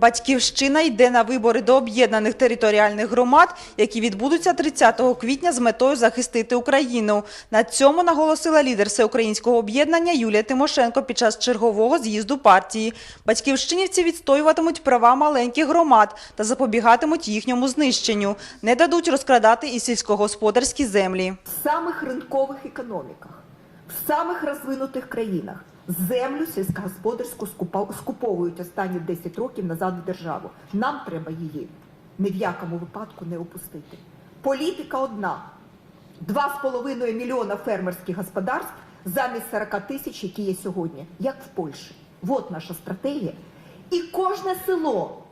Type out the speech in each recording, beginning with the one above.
Батьківщина йде на вибори до об'єднаних територіальних громад, які відбудуться 30 квітня з метою захистити Україну. На цьому наголосила лідер всеукраїнського об'єднання Юлія Тимошенко під час чергового з'їзду партії. Батьківщинівці відстоюватимуть права маленьких громад та запобігатимуть їхньому знищенню. Не дадуть розкрадати і сільськогосподарські землі. в самих ринкових економіках, в самих розвинутих країнах землю сільськогосподарську скуповують останні 10 років назад в державу. Нам треба її ні в якому випадку не опустити. Політика одна: 2,5 мільйона фермерських господарств замість 40 тисяч, які є сьогодні, як в Польщі. От наша стратегія. І кожне село,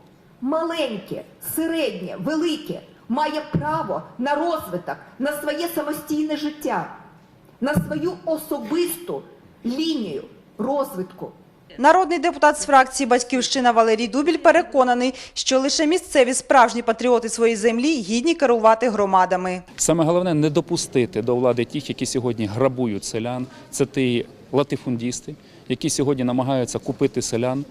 маленьке, середнє, велике, має право на розвиток, на своє самостійне життя, на свою особисту лінію розвитку. Народний депутат з фракції «Батьківщина» Валерій Дубіль переконаний, що лише місцеві справжні патріоти своєї землі гідні керувати громадами. Саме головне не допустити до влади тих, які сьогодні грабують селян. Це ті латифундісти, які сьогодні намагаються купити селян,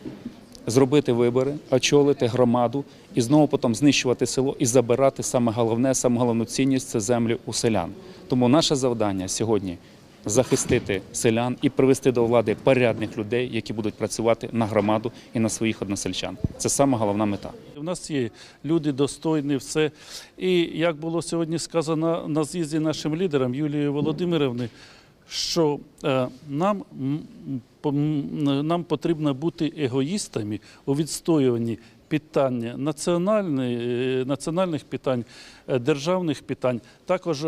зробити вибори, очолити громаду і знову потім знищувати село і забирати саме головне, саме головну цінність це землю у селян. Тому наше завдання сьогодні захистити селян і привести до влади порядних людей, які будуть працювати на громаду і на своїх односельчан. Це саме головна мета. У нас є люди достойні, все. І як було сьогодні сказано на з'їзді нашим лідерам Юлією Володимирівни, що е, нам, нам потрібно бути егоїстами у відстоюванні питання е, національних питань, е, державних питань. Також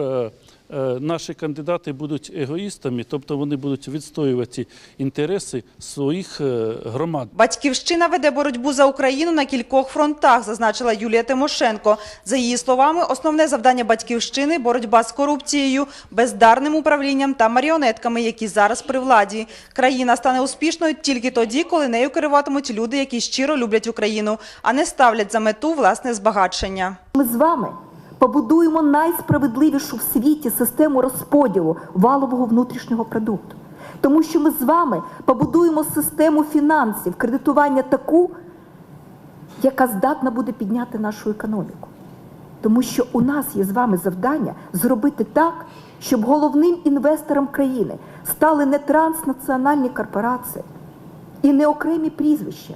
наші кандидати будуть егоїстами, тобто вони будуть відстоювати інтереси своїх е, громад. Батьківщина веде боротьбу за Україну на кількох фронтах, зазначила Юлія Тимошенко. За її словами, основне завдання батьківщини – боротьба з корупцією, бездарним управлінням та маріонетками, які зараз при владі. Країна стане успішною тільки тоді, коли нею керуватимуть люди, які щиро люблять Україну, а не ставлять за мету власне збагачення. Ми з вами побудуємо найсправедливішу в світі систему розподілу валового внутрішнього продукту. Тому що ми з вами побудуємо систему фінансів, кредитування таку, яка здатна буде підняти нашу економіку. Тому що у нас є з вами завдання зробити так, щоб головним інвестором країни стали не транснаціональні корпорації і не окремі прізвища,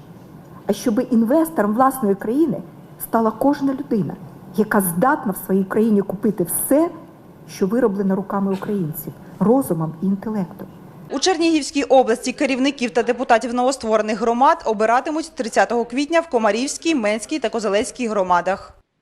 а щоб інвестором власної країни стала кожна людина, яка здатна в своїй країні купити все, що вироблено руками українців, розумом і інтелектом. У Чернігівській області керівників та депутатів новостворених громад обиратимуть 30 квітня в Комарівській, Менській та Козелецькій громадах.